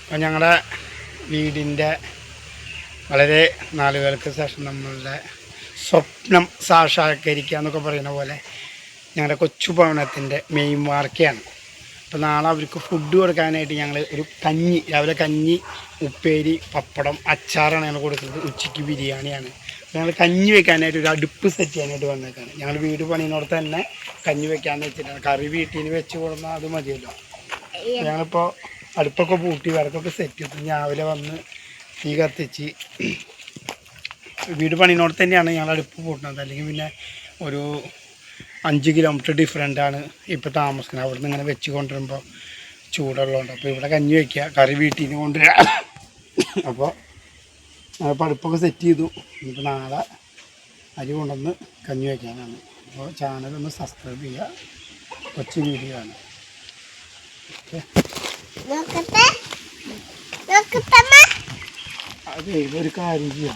അപ്പം ഞങ്ങളുടെ വീടിന്റെ വളരെ നാളുകൾക്ക് ശേഷം നമ്മളുടെ സ്വപ്നം സാക്ഷാത്കരിക്കുക എന്നൊക്കെ പറയുന്ന പോലെ ഞങ്ങളുടെ കൊച്ചു ഭവനത്തിന്റെ മെയിൻ മാർക്കയാണ് അപ്പോൾ നാളെ അവർക്ക് ഫുഡ് കൊടുക്കാനായിട്ട് ഞങ്ങൾ ഒരു കഞ്ഞി രാവിലെ കഞ്ഞി ഉപ്പേരി പപ്പടം അച്ചാറാണ് ഞങ്ങൾ കൊടുക്കുന്നത്. ഉച്ചയ്ക്ക് ബിരിയാണിയാണ്. ഞങ്ങൾ കഞ്ഞി വെക്കാനായിട്ട് ഒരു അടുപ്പ് സെറ്റ് ചെയ്യാനായിട്ട് വന്നേക്കാണ്. ഞങ്ങൾ വീട് പണിയുന്നിടത്ത് തന്നെ കഞ്ഞി വെക്കാമെന്ന് വെച്ചിട്ടാണ്. കറി വീട്ടിൽ നിന്ന് വെച്ച് കൊടുന്നാൽ അത് മതിയല്ലോ. ഞങ്ങളിപ്പോൾ അടുപ്പൊക്കെ പൂട്ടി വിറക്കൊക്കെ സെറ്റ് ചെയ്തു. രാവിലെ വന്ന് തീ കത്തിച്ച് വീട് പണിനോട് തന്നെയാണ് ഞങ്ങൾ അടുപ്പ് പൂട്ടുന്നത് അല്ലെങ്കിൽ പിന്നെ ഒരു അഞ്ച് കിലോമീറ്റർ ഡിഫറെന്റ് ആണ് ഇപ്പോൾ താമസിക്കുന്നത്. അവിടെ നിന്ന് ഇങ്ങനെ വെച്ച് കൊണ്ടുവരുമ്പോൾ ചൂടുള്ളതുകൊണ്ട്. അപ്പോൾ ഇവിടെ കഞ്ഞി വയ്ക്കുക കറി വീട്ടിൽ നിന്ന് കൊണ്ടുവരിക അപ്പോൾ പഠിപ്പൊക്കെ സെറ്റ് ചെയ്തു. ഇപ്പോൾ നാളെ അരി കൊണ്ടുവന്ന് കഞ്ഞി വയ്ക്കാനാണ് അപ്പോൾ ചാനൽ ഒന്ന് സബ്സ്ക്രൈബ് ചെയ്യുക. കൊച്ചു വീഡിയോ ആണ്. അത് ഒരു കാര്യം ചെയ്യാം.